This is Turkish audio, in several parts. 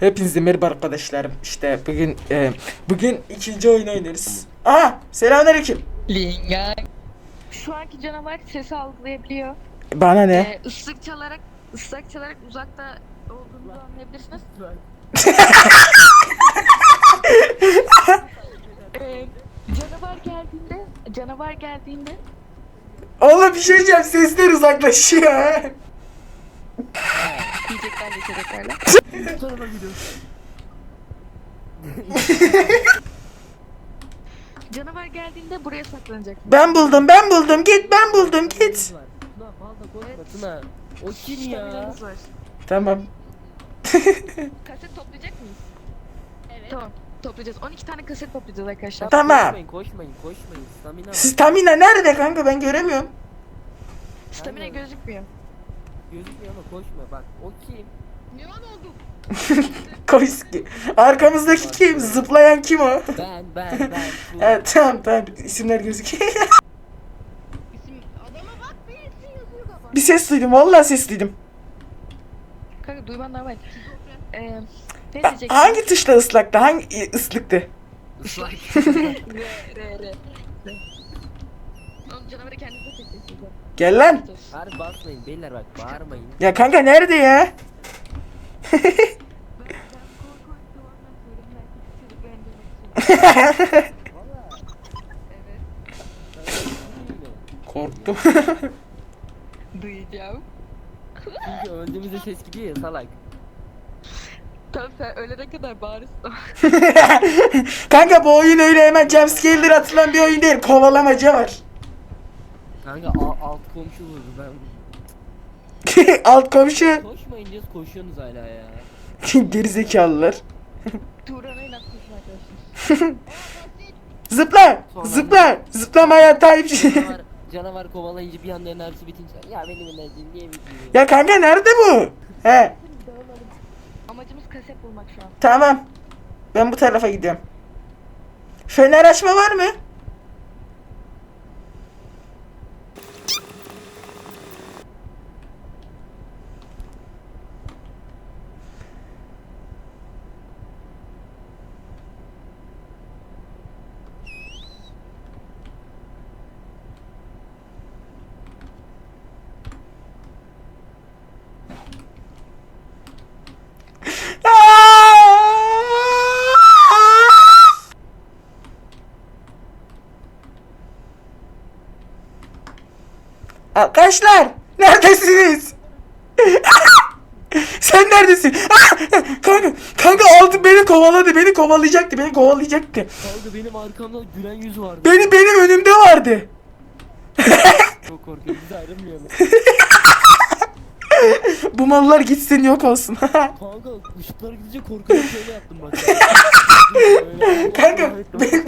Hepinize merhaba arkadaşlarım. İşte bugün e, bugün ikinci oyun oynarız. Aa, selamünaleyküm. Linga. Şu anki canavar sesi algılayabiliyor. Bana ne? Ee, ıslık çalarak, ıslık çalarak uzakta olduğunuzu anlayabilirsiniz. ee, canavar geldiğinde, canavar geldiğinde Oğlum bir şey diyeceğim. Sesler uzaklaşıyor. Ha. diyeceklerle içeceklerle. canavar geldiğinde buraya saklanacak. Ben buldum, ben buldum. Git, ben buldum. Git. Tuna fazla korkma Tuna. O kim ya? Staminamız var. Tamam. Kaset toplayacak mıyız? Evet. Tamam. Toplayacağız. 12 tane kaset toplayacağız arkadaşlar. Tamam. Koşmayın koşmayın koşmayın. Stamina var. Stamina nerede kanka? Ben göremiyorum. Stamina gözükmüyor. Gözükmüyor ama koşma bak. O kim? Koys. Arkamızdaki kim? Zıplayan kim o? Ben ben ben. Evet tamam tamam isimler gözüküyor. bir ses duydum vallahi ses duydum. Kanka duyman normal. Ee, ne diyeceksin? hangi tuşla ıslaktı? Hangi ıslıktı? Islak. R, R, R. Oğlum canavarı kendinize çekeceksiniz. Gel lan. Harbi basmayın beyler bak bağırmayın. Ya kanka nerede ya? Korktum. Duyacağım. Çünkü öldüğümüzde ses gidiyor ya salak. Tamam sen ölene kadar bağırırsın. kanka bu oyun öyle hemen jumpscare'dir atılan bir oyun değil. Kovalamaca var. Kanka a- alt komşu vurdu ben. Alt komşu. Koşmayın diyoruz koşuyorsunuz hala ya. Gerizekalılar. Turan'a inat koşun arkadaşlar. Zıpla. Sonra- Zıpla. Zıplamaya Tayyip. Canavar, canavar kovalayınca bir anda enerjisi bitince ya benim enerjim niye bitiyor? ya kanka nerede bu? He. Amacımız kaset bulmak şu an. Tamam. Ben bu tarafa gidiyorum. Fener açma var mı? Arkadaşlar neredesiniz? Sen neredesin? kanka, kanka aldı beni kovaladı. Beni kovalayacaktı. Beni kovalayacaktı. Kanka benim arkamda gülen yüz vardı. Beni benim önümde vardı. Çok korkuyorum biz ayrılmayalım. Bu mallar gitsin yok olsun. Kanka ışıklar gidince korkuyorum şöyle yaptım bak. Kanka Allah. benim,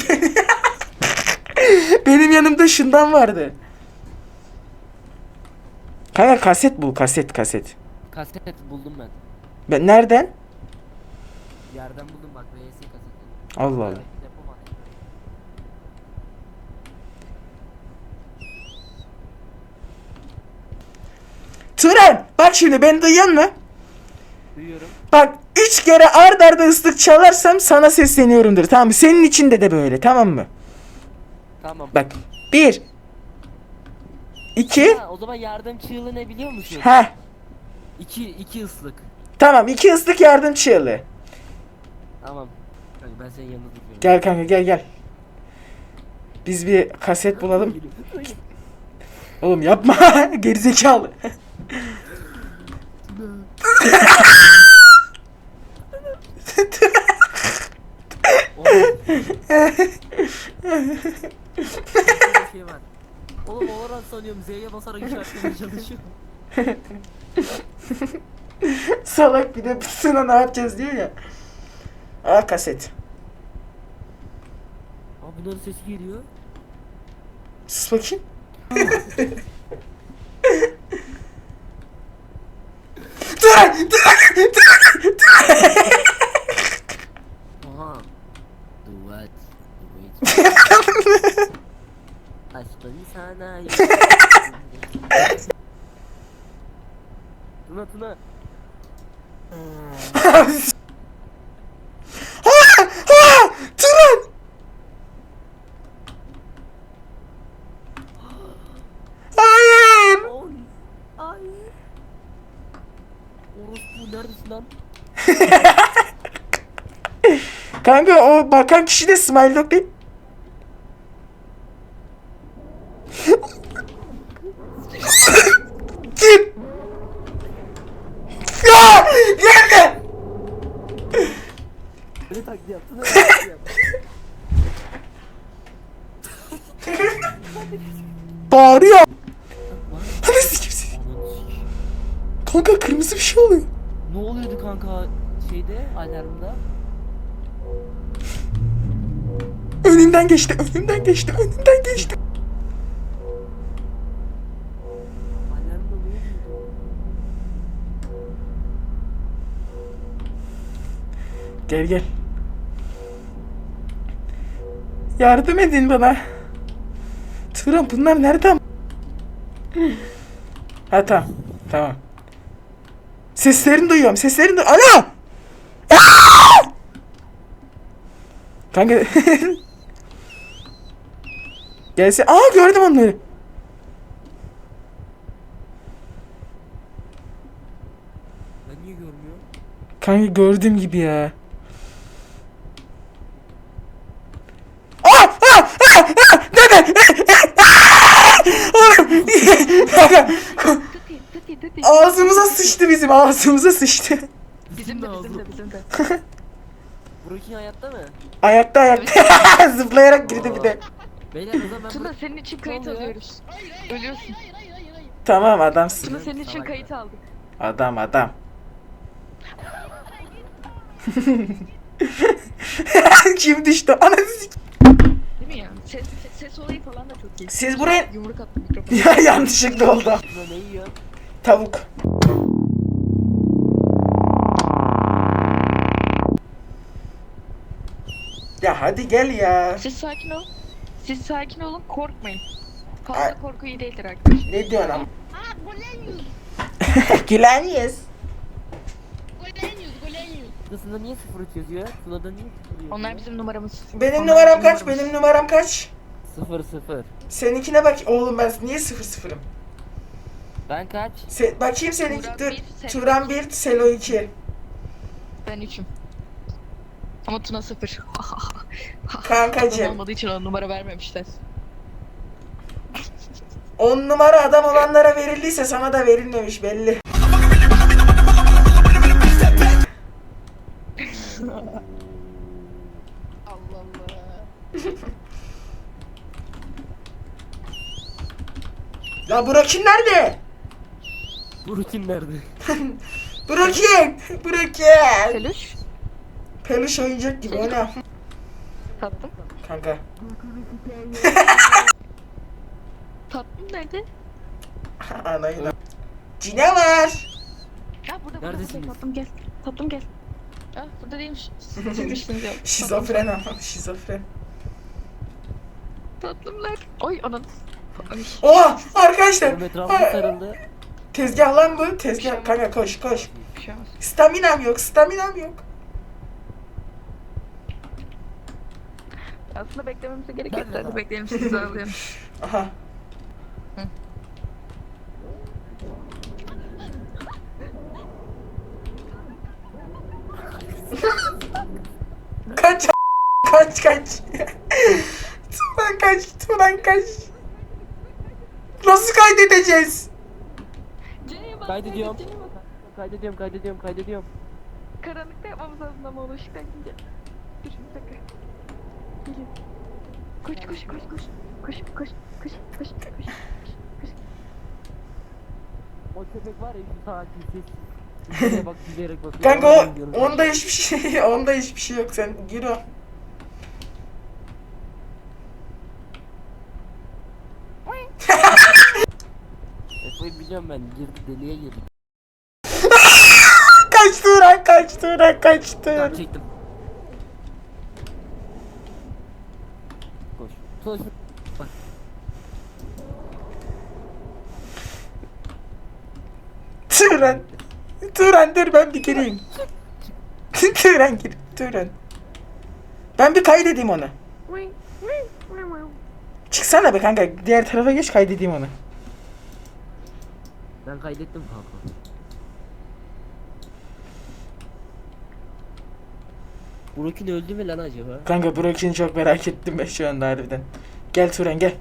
benim yanımda şundan vardı. Kaset bul kaset kaset. Kaset buldum ben. Ben nereden? Yerden buldum bak VS kaseti. Allah Allah. Turan bak şimdi beni duyuyor musun? Duyuyorum. Bak üç kere ard arda ıslık çalarsam sana sesleniyorumdur tamam mı? Senin için de de böyle tamam mı? Tamam. Bak bir iki Ha, o zaman yardım çığlığı ne biliyor musun? ha İki, iki ıslık. tamam iki ıslık yardım çığlığı. Tamam. Kanka ben senin yanında duruyorum. Gel kanka gel gel. Biz bir kaset bulalım. Oğlum yapma gerizekalı. Oğlum. Şey var. Oğlum Valorant sanıyorum Z'ye basarak işaretlemeye çalışıyorum. Salak bir de sana ne yapacağız diyor ya. Aa kaset. Aa bunların sesi geliyor. Sus bakayım. Turan! Turan! Turan! Aha. Duvat. Duvat. Aşkları sana Tuna Tuna Tren! Hayır! Ay Orospu neredesin lan? Kanka o bakan kişi de Smile Dog değil. Kanka kırmızı bir şey oluyor. ne oluyordu kanka şeyde alarmda? Önümden geçti, önümden geçti, önümden geçti. Alarmda ne oluyordu? Gel gel. Yardım edin bana. Turan bunlar nereden? Ha tamam. Tamam. Seslerini duyuyorum. Seslerini du- Alo! Aa! Kanka. Gelse. Aa gördüm onları. Ben niye görmüyorum? Kanka gördüğüm gibi ya. Oğlum! Kanka, Tıti tıti tıti. Ağzımıza sıçtı bizim ağzımıza sıçtı. Bizim de Bizim de bizim de. Burak'ın hayatta mı? Ayakta ayakta zıplayarak girdi bir de. Beyler o zaman ben Tuna Burak... senin için kayıt oluyor? alıyoruz. Ölüyorsun. Tamam adamsın. Tuna senin için Salak. kayıt aldık. Adam adam. Kim düştü? Anasını Değil mi ya? Ses, ses, ses olayı falan da çok iyi. Siz buraya... Yumruk attı mikrofona. Ya yanlışlıkla oldu. Ne yiyor? Tavuk. Ya hadi gel ya. Siz sakin ol. Siz sakin olun korkmayın. Ay. Fazla korku iyi değildir arkadaşlar. Ne diyorsun ama? Gülen yüz. Niye 03 yazıyor? Tuna'da niye 0 yazıyor? Onlar bizim numaramız. Benim Onlar numaram kaç? numaramız. Benim numaram kaç? 0 0. Seninkine bak. Oğlum ben niye sıfır sıfırım? Ben kaç? Se bakayım seninki. Turan Dur. bir, Selo Turan 1, Selo 2. Ben üçüm. Ama Tuna sıfır. Kankacım. Tuna olmadığı için ona numara vermemişler. 10 numara adam olanlara verildiyse sana da verilmemiş belli. Allah Allah. La Burak'in nerede? Burak'ın nerede? Burak'in! Burak'in! Peluş. Peluş oyuncak gibi o ne? Tatlım. Kanka. Tatlım nerede? Anayı da. Cine var. Ya burada burada, Neredesiniz? Tatlım gel. Tatlım gel. Ah burada değilmiş. Sizmişsiniz ya. Şizofren ama şizofren. Tatlımlar. Oy anan. Oha arkadaşlar. Oğlum etrafı Ha, sarıldı. Tezgah lan bu. Tezgah. Kanka koş koş. Şey. Staminam yok. Staminam yok. Aslında beklememize gerek yok. Hadi bekleyelim sizi alıyorum. Aha. kaç kaç kaç. Turan kaç. Turan kaç. Nasıl kaydedeceğiz? Bak. Kaydediyorum. Ceneye bak. Kaydediyorum kaydediyorum kaydediyorum. Karanlıkta yapmamız lazım ama onu ışıktan gidince. Dur bir dakika. Geliyor. Koş koş koş koş. Koş koş koş koş koş. koş. O köpek var ya şu sakin. Şuraya bak gülerek bakıyor. Kanka o, onda hiçbir şey onda hiçbir şey yok sen gir o. Biliyorum ben. Girdi deliye girdi. Kaç Turan kaç Turan kaç Tamam Turan. çektim. Koş. Koş. Bak. Turan. Turan dur ben bir gireyim. Turan gir. Turan. Ben bir kaydedeyim onu. Çıksana be kanka. Diğer tarafa geç kaydedeyim onu. Ben kaydettim kanka. Brokin öldü mü lan acaba? Kanka Brook'ini çok merak ettim ben şu anda harbiden. Gel Turan gel.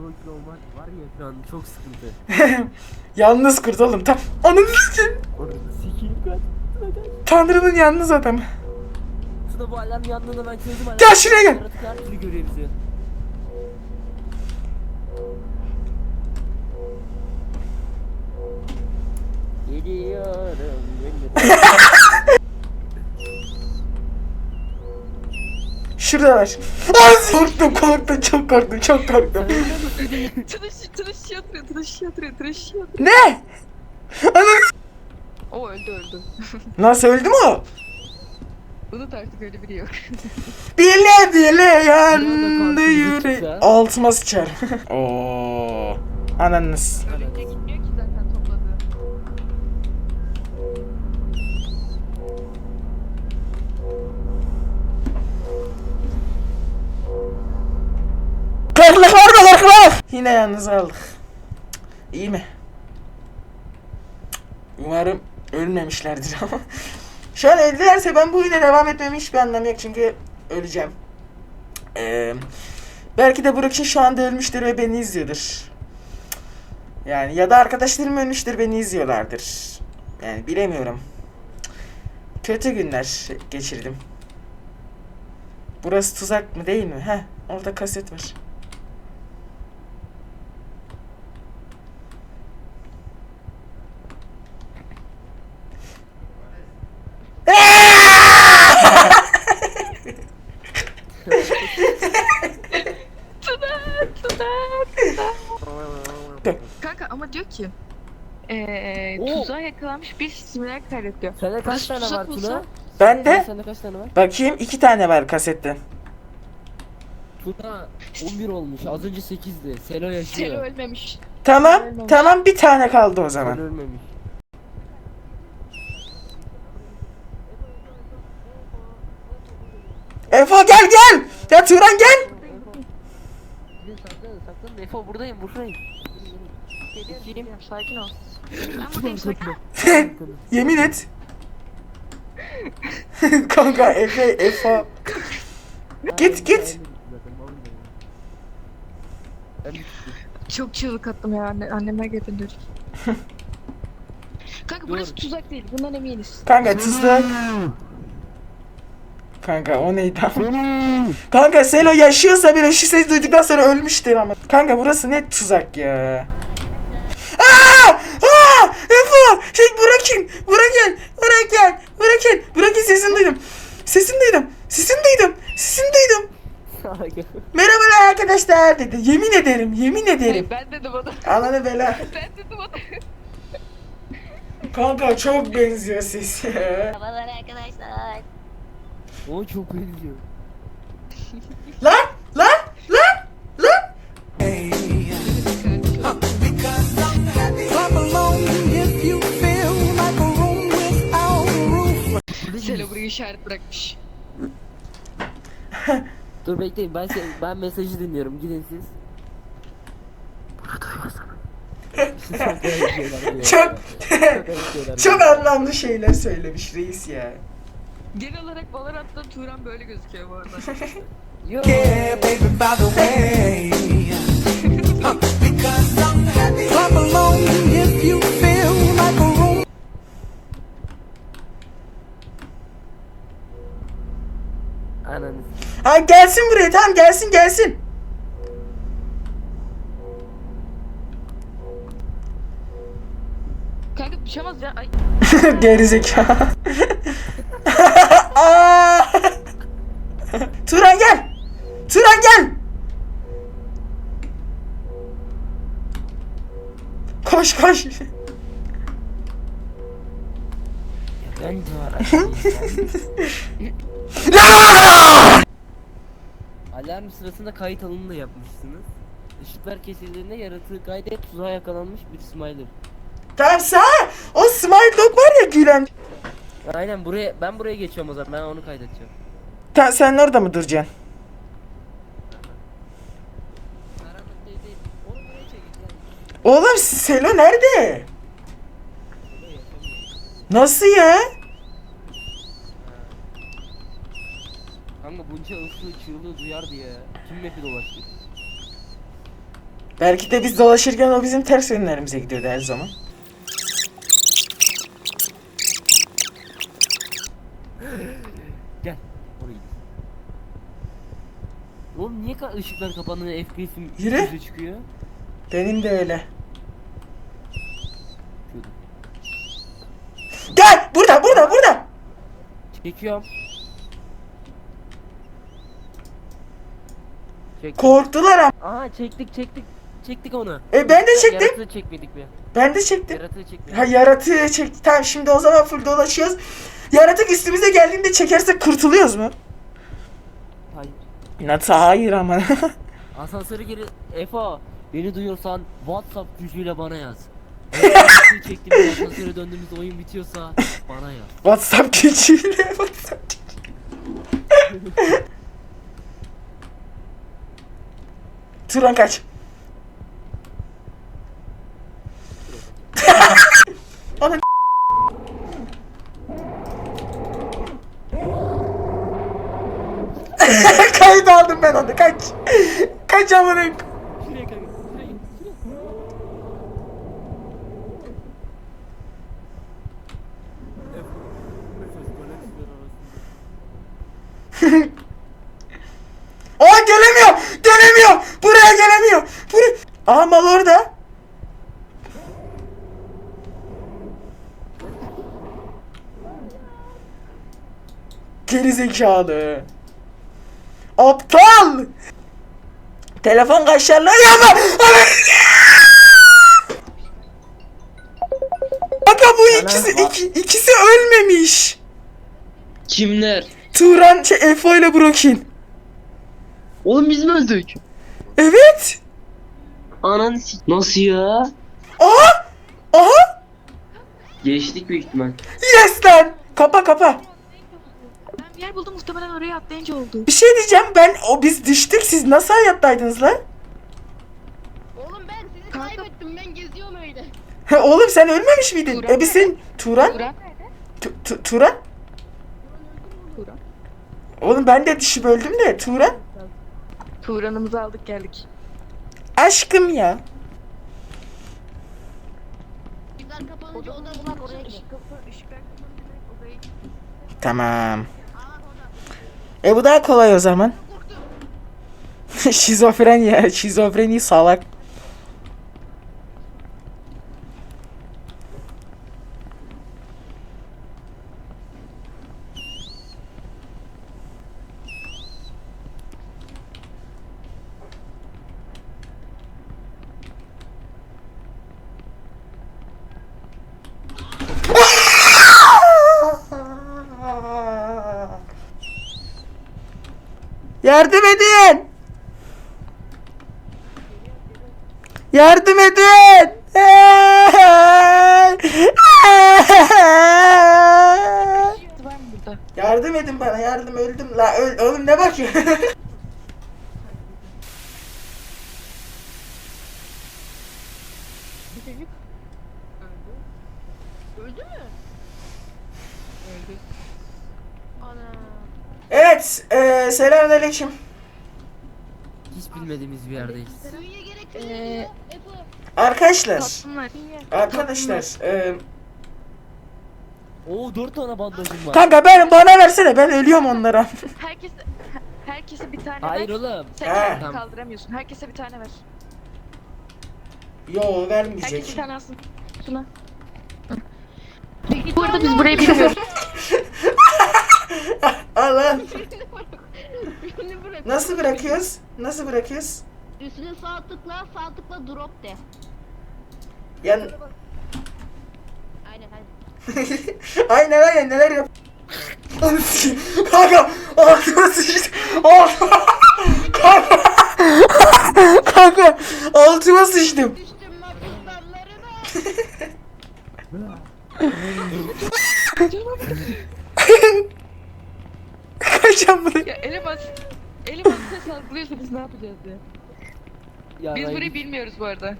Oğlum olmak var ya şu an çok sıkıntı. Yalnız kurt oğlum tam. İçin. Orada sikiyim kaç. Tanrı'nın yalnız adamı. Tuna bu alarm yandığında ben çözdüm alarm. Gel şuraya gel. Yaratık her türlü görüyor bizi. Geliyorum. geliyorum. Şuradalar. Ay korktum korktum çok korktum çok korktum. Tıraş, tıraş yatırıyor, tıraş yatırıyor, tıraş yatırıyor. ne? Anam. O öldü öldü. Nasıl öldü mü o? Unut artık öyle biri yok. Bile bile yandı çıksa? Altıma sıçar. Oo. Ananız. Ölünce gitmiyor ki Korkak var korkak? Yine yalnız aldık. İyi mi? Umarım ölmemişlerdir ama. Şu an öldülerse ben bu oyuna devam etmemin hiçbir anlamı yok çünkü öleceğim. Ee, belki de Brook'un şu anda ölmüştür ve beni izliyordur. Yani ya da arkadaşlarım ölmüştür beni izliyorlardır. Yani bilemiyorum. Kötü günler geçirdim. Burası tuzak mı değil mi? Heh, orada kaset var. Tuna, Tuna, Tuna. Kanka ama diyor ki eee Oo. tuzağa yakalanmış bir simüler kaydediyor. Sende kaç Burası tane tuzak var olsa- Tuna? Bende Sende kaç tane var? bakayım iki tane var kasetten. Tuna 11 olmuş. Az önce 8'di. Selo yaşıyor. Selo ölmemiş. Tamam, Ölmemiş. tamam bir tane kaldı o Selo zaman. ölmemiş. Efo gel gel. Ya Turan gel. Gidin saklanın saklanın. Efo buradayım buradayım. Geliyorum. Sakin ol. Ben buradayım sakin ol. Yemin et. Kanka Efe Efo. Git, git. Çok çığlık attım ya anne, anneme getirdim. Kanka burası tuzak değil bundan eminiz. Kanka tuzak. Kanka o neydi? Kanka Selo yaşıyorsa bile şu ses duyduktan sonra ölmüştür ama. Kanka burası ne tuzak ya. Aa! Şey bırakın. Bırak gel. Bırak gel. Bırak gel. Bırakın sesini duydum. Sesini duydum. Sesini duydum. Sesini duydum. Merhabalar arkadaşlar dedi. Yemin ederim. Yemin ederim. Ben dedim ona. Ananı bela. Ben dedim ona. Kanka çok benziyor ses ya. Merhabalar arkadaşlar. o çok benziyor. Lan! Lan! Lan! Lan! Clap buraya işaret bırakmış. Dur bekleyin ben se- ben mesajı dinliyorum. Gidin siz. Çok çok çok anlamlı şeyler söylemiş reis ya. Genel olarak Valorant'ta Turan böyle gözüküyor bu arada. Yeah, baby, by the way. Because I'm happy. Clap along if you feel Ha gelsin buraya tamam gelsin gelsin. Kanka düşemez ya. Ay. Gerizekalı. Aa! Turan gel. Turan gel. Koş koş. Ben de var. Alarm sırasında kayıt alanını da yapmışsınız. Işıklar kesildiğinde yaratığı kaydet tuzağa yakalanmış bir smiler. tamam sağ. O smile dog var ya gülen. Aynen buraya ben buraya geçiyorum o zaman ben onu kaydedeceğim. Ta, sen orada mı duracaksın? Karanlık değil değil. Onu buraya çekeceğim. Oğlum Selo nerede? Nasıl ya? Kanka bunca ıslığı çığlığı duyar diye. Tüm map'i dolaştık. Belki de biz dolaşırken o bizim ters yönlerimize gidiyordu her zaman. Gel. Oraya git. Oğlum niye ka- ışıklar kapandığında FPS'im Yürü. yüzü çıkıyor? Benim de öyle. Gel! Burada, burada, burada! Çekiyorum. Çektik. Korktular ama. Aha çektik çektik. Çektik onu. E ben de çektim. Yaratığı çekmedik mi? Ben de çektim. Yaratığı çekmedik. Ha yaratığı çek. Tamam şimdi o zaman full dolaşıyoruz. Yaratık üstümüze geldiğinde çekersek kurtuluyoruz mu? Hayır. Nasıl hayır ama. Asansörü geri... Efo beni duyuyorsan WhatsApp gücüyle bana yaz. Eğer çektiğimde asansöre döndüğümüzde oyun bitiyorsa bana yaz. WhatsApp gücüyle WhatsApp gücüyle. Turan kaç. Ana Kayıt aldım ben onu kaç. Kaç amına. Şuraya kanka. Şuraya git. Şuraya. Efo, mesaj galaksiler arasında. Aa gelemiyor. Gelemiyor. Buraya gelemiyor. Buraya. Aa mal orada. Geri zekalı. Aptal. Telefon kaşarlı ama. Kanka bu ikisi iki, ikisi ölmemiş. Kimler? Turan şey, Efo ile Brokin. Oğlum biz mi öldük? Evet. Ananı s- Nasıl ya? Aha. Aha. Geçtik büyük ihtimal. Yes lan. Kapa kapa. Bir yer buldum muhtemelen oraya atlayınca oldu. Bir şey diyeceğim ben o biz düştük siz nasıl hayattaydınız lan? Oğlum ben sizi Kanka- kaybettim. Ben geziyorum öyle. Ha, Oğlum sen ölmemiş miydin? Turan E biz sen Turan? Turan. Tu- tu- Turan? Turan. Oğlum ben de düşüp öldüm de Turan. Turan'ımızı aldık geldik. Aşkım ya. Kapanınca Tamam. E bu daha kolay o zaman. Şizofren ya. Şizofreni salak. Yardım edin. Yardım edin. yardım edin bana yardım öldüm la öl oğlum ne bakıyor? Öldü mü? Ana. evet eee selamünaleyküm. Hiç bilmediğimiz bir yerdeyiz. Suya gerek yok. Ee. Arkadaşlar Tatlımlar. arkadaşlar eee Oo dört tane bandajım var. kanka ben bana versene ben ölüyorum onlara. Herkes herkese bir tane Hayır ver. oğlum. Sen kendini Tamam. kaldıramıyorsun. Herkese bir tane ver. Yo Herkes bir vermeyecek. tane alsın. Peki, Bu arada biz burayı bilmiyoruz. Al Birini bırak. Nasıl bırakıyoruz? Nasıl bırakıyoruz? Üstüne sağ tıkla, sağ tıkla drop de. Yani Aynen aynen. aynen aynen neler yap. Anı sikeyim. Kanka altıma sıçtım. Altıma. Kanka. Kanka altıma sıçtım. Düştüm makinelerine. Kaçacağım bunu. ya eleman eleman ses algılıyorsa biz ne yapacağız ya? Ya Biz burayı bilmiyoruz bu arada.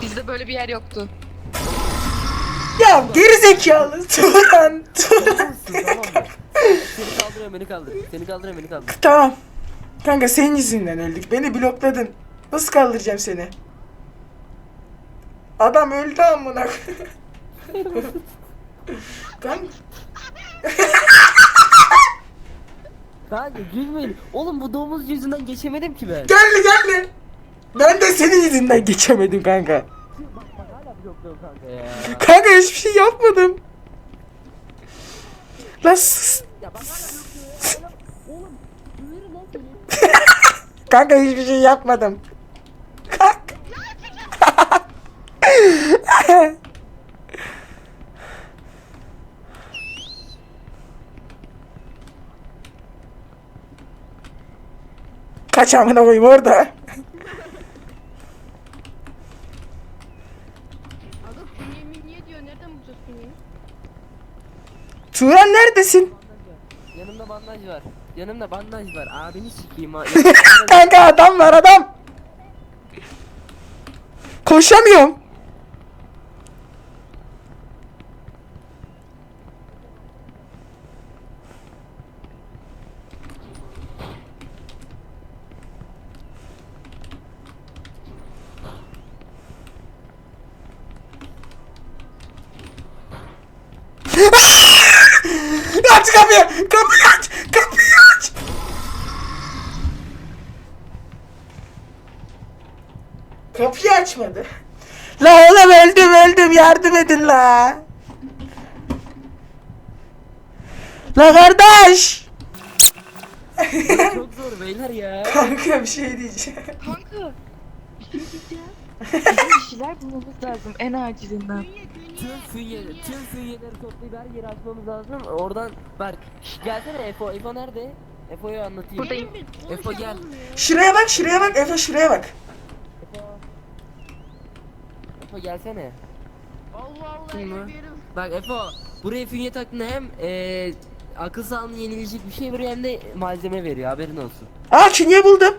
Bizde böyle bir yer yoktu. Ya geri zekalı. Turan. Turan. Seni kaldırıyorum beni kaldır. Seni kaldırıyorum beni kaldır. Tamam. Kanka senin yüzünden öldük. Beni blokladın. Nasıl kaldıracağım seni? Adam öldü amına. Kanka Kanka gülmeyin. Oğlum bu domuz yüzünden geçemedim ki ben. geldi geldi. Ben de senin yüzünden geçemedim kanka. Bak bak hala blokluyorum kanka ya. Kanka hiçbir şey yapmadım. Lan sus. Ya bak hala blokluyor ya. Oğlum duyuyorum lan seni. Kanka hiçbir şey yapmadım. Kanka. Kaç amına koyayım orada. Aga künye münye diyor. Nereden bulacağız künyeyi? Turan neredesin? Yanımda bandaj var. Yanımda bandaj var. Abini sikeyim ha. Kanka adam var adam. Koşamıyorum. Aç kapıyı! Kapıyı aç! Kapıyı aç! Kapıyı açmadı. La oğlum öldüm öldüm yardım edin la. La kardeş. Çok zor beyler ya. Kanka bir şey diyeceğim. Kanka. Bir şey diyeceğim. Bizim bir şeyler bulmamız lazım en acilinden. Tüm fünye, tüm fünyeleri toplayıp her yeri açmamız lazım. Oradan bak. şş, Gelsene Efo. Efo nerede? Efo'yu anlatayım. Buradayım. Efo gel. Şuraya bak şuraya bak Efe şuraya bak. Efo. Efo gelsene. Allah Allah. Kim bu? Bak Efo. Buraya fünye taktığında hem eee akıl sağlığını yenilecek bir şey veriyor hem de malzeme veriyor haberin olsun. Aa künye buldum.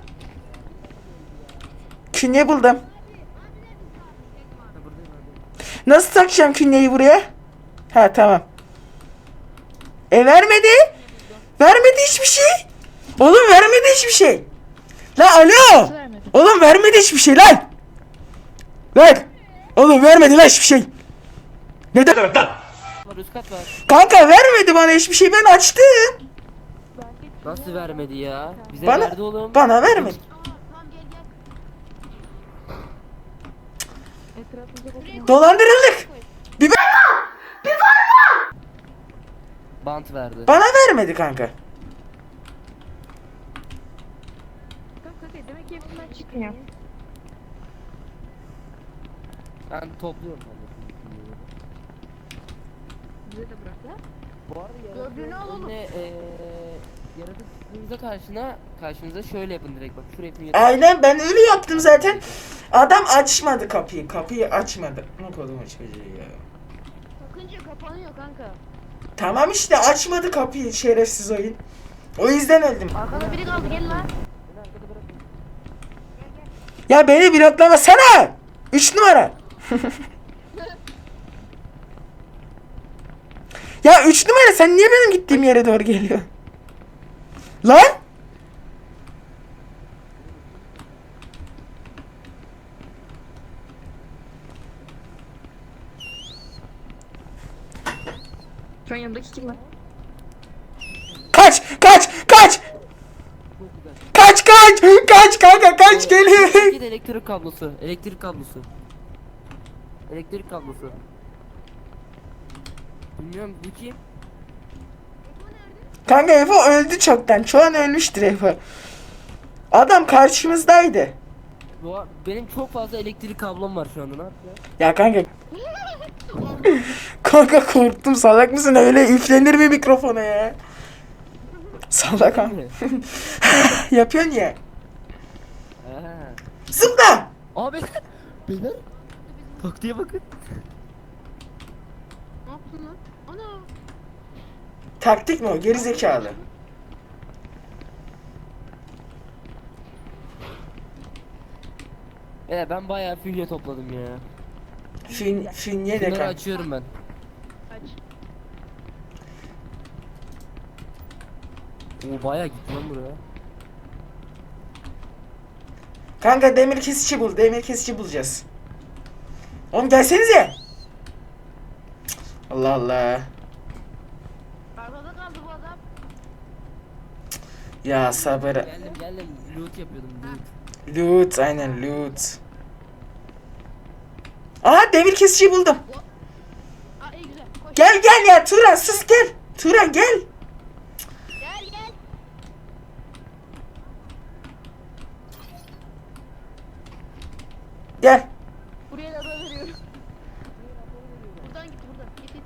Künye buldum. Nasıl takacağım künyeyi buraya? Ha tamam. E vermedi. Vermedi hiçbir şey. Oğlum vermedi hiçbir şey. La alo. Oğlum vermedi hiçbir şey lan. Lan. Oğlum vermedi lan hiçbir şey. Üst kat var. Kanka vermedi bana hiçbir şey ben açtım. Nasıl vermedi ya? Bize Bana verdi oğlum. bana vermedi. Tamam gel gel. Etrafımıza bakın. Dolandırıldık. Bant verdi. Bana vermedi kanka. Kanka demek ki hepsinden çıkmıyor. Ben topluyorum. Bize de bırak la. Bu arada Gördüğünü yaratık çıktığınızda karşına karşınıza şöyle yapın direkt bak şuraya yapın. Aynen ben öyle yaptım zaten. Adam açmadı kapıyı. Kapıyı açmadı. Ne koydum o çocuğu ya. Bakınca kapanıyor kanka. Tamam işte açmadı kapıyı şerefsiz oyun. O yüzden öldüm. Arkada biri kaldı gel lan. Ya beni bloklamasana. 3 numara. ya 3 numara sen niye benim gittiğim yere doğru geliyorsun? Lan? Şu an yanımdaki kim lan? Kaç kaç kaç. Kaç kaç kaç kanka kaç geliyor. Git elektrik kablosu. Elektrik kablosu. Elektrik kablosu. Bilmiyorum bu kim? Kanka Efo öldü çoktan. Şu an ölmüştür Efo. Adam karşımızdaydı. Bu benim çok fazla elektrik kablom var şu anda ne yapacağız? Ya kanka. Kanka korktum salak mısın öyle üflenir mi mikrofona ya? Salak kanka. Yapıyorsun ya. Zıpla. Abi beyler taktiğe bakın. Ne yaptın lan? Ana. Taktik mi o? Geri zekalı. Beyler ben bayağı fünye topladım ya. Fin, finye de Bunları kanka. açıyorum ben. Aç. O bayağı gitti lan buraya. Kanka demir kesici bul. Demir kesici bulacağız. Oğlum gelsenize. Cık, Allah Allah. Arkada kaldı bu adam. Ya sabır. Geldim geldim loot yapıyordum loot. Loot aynen loot. Aha demir kesiciyi buldum. Gel gel ya Turan sus gel. Turan gel. Gel gel. Gel. Buraya da veriyorum. Buradan git buradan. Git git.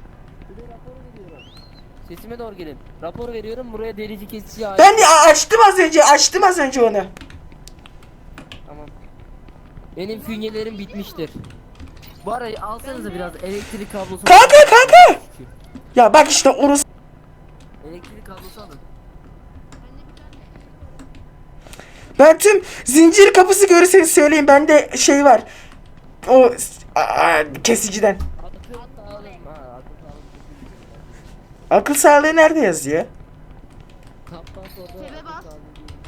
Sesime doğru gelin. Rapor veriyorum buraya delici kesici ait. Ben de açtım az önce. Açtım az önce onu. Tamam. Benim fünyelerim bitmiştir. Bu arayı alsanıza biraz elektrik kablosu. Kanka kanka. Ya bak işte orası. Elektrik kablosu alın. Ben tüm zincir kapısı görürseniz söyleyin. Bende şey var. O aa, kesiciden. Akıl sağlığı nerede yazıyor? Tebe bas. sağlığı diyor.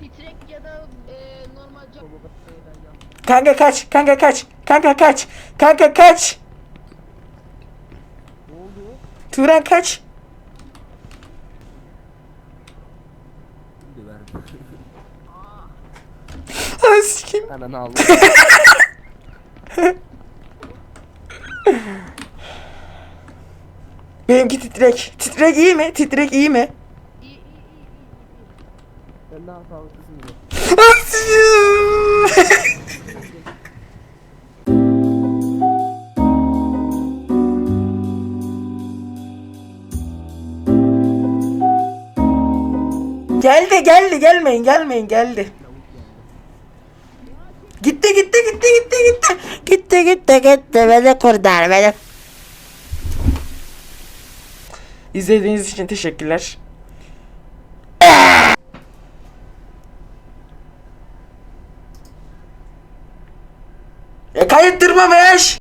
Titrek ya da e, normal cam. Baba, şey ben yanlış. Kanka kaç. Kanka kaç. Kanka kaç. Kanka kaç. Ne oldu? Turan kaç. Ay sikeyim. Ananı aldım. Benimki titrek. Titrek iyi mi? Titrek iyi mi? İyi iyi iyi iyi. Sen daha sağlıklısın Geldi geldi gelmeyin gelmeyin geldi. Gitti gitti gitti gitti gitti. Gitti gitti gitti beni kurtar beni. İzlediğiniz için teşekkürler.